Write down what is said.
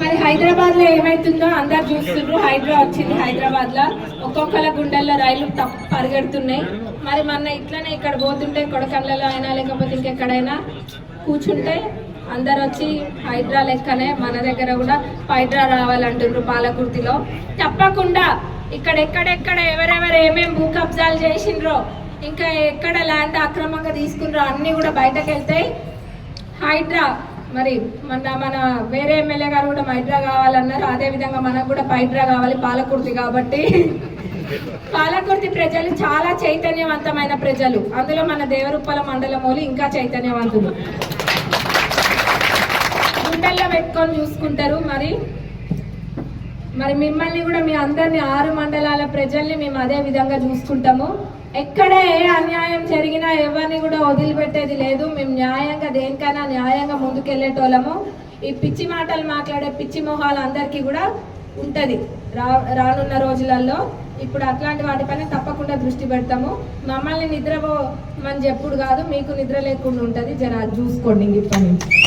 మరి హైదరాబాద్లో ఏమైతుందో అందరు చూస్తుండ్రు హైదరాబాద్ వచ్చింది హైదరాబాద్లో ఒక్కొక్కల గుండెల్లో రైలు పరిగెడుతున్నాయి. మరి మన ఇట్లనే ఇక్కడ పోతుంటే కొడకళ్ళలో అయినా లేకపోతే ఇంకెక్కడైనా కూర్చుంటే అందరు వచ్చి హైదరా లెక్కనే మన దగ్గర కూడా హైడ్రా రావాలంటుండ్రు పాలకుర్తిలో. తప్పకుండా ఇక్కడ ఎక్కడెక్కడ ఎవరెవరు ఏమేం భూ కబ్జాలు చేసిండ్రో ఇంకా ఎక్కడ ల్యాండ్ అక్రమంగా తీసుకున్నారో అన్ని కూడా బయటకు వెళ్తాయి హైడ్రా మరి మన మన వేరే ఎమ్మెల్యే గారు కూడా మైడ్రా కావాలన్నారు. అదే విధంగా మనకు కూడా పైడ్రా కావాలి పాలకుర్తి కాబట్టి. పాలకుర్తి ప్రజలు చాలా చైతన్యవంతమైన ప్రజలు. అందులో మన దేవరుప్పల మండలమూలు ఇంకా చైతన్యవంతులు. గుండెల్లో పెట్టుకొని చూసుకుంటారు మరి. మరి మిమ్మల్ని కూడా మీ అందరిని ఆరు మండలాల ప్రజల్ని మేము అదే విధంగా చూసుకుంటాము. ఎక్కడ ఏ అన్యాయం జరిగినా ఎవరిని కూడా వదిలిపెట్టేది లేదు. మేము న్యాయంగా దేనికైనా న్యాయంగా ముందుకెళ్ళేటోళ్ళము. ఈ పిచ్చి మాటలు మాట్లాడే పిచ్చి మొహాలు అందరికీ కూడా ఉంటుంది. రా రానున్న రోజులలో ఇప్పుడు అట్లాంటి వాటిపైన తప్పకుండా దృష్టి పెడతాము. మమ్మల్ని నిద్రపోమని చెప్పుడు కాదు మీకు నిద్ర లేకుండా ఉంటుంది. జర చూసుకోండి ఇప్పటి నుంచి.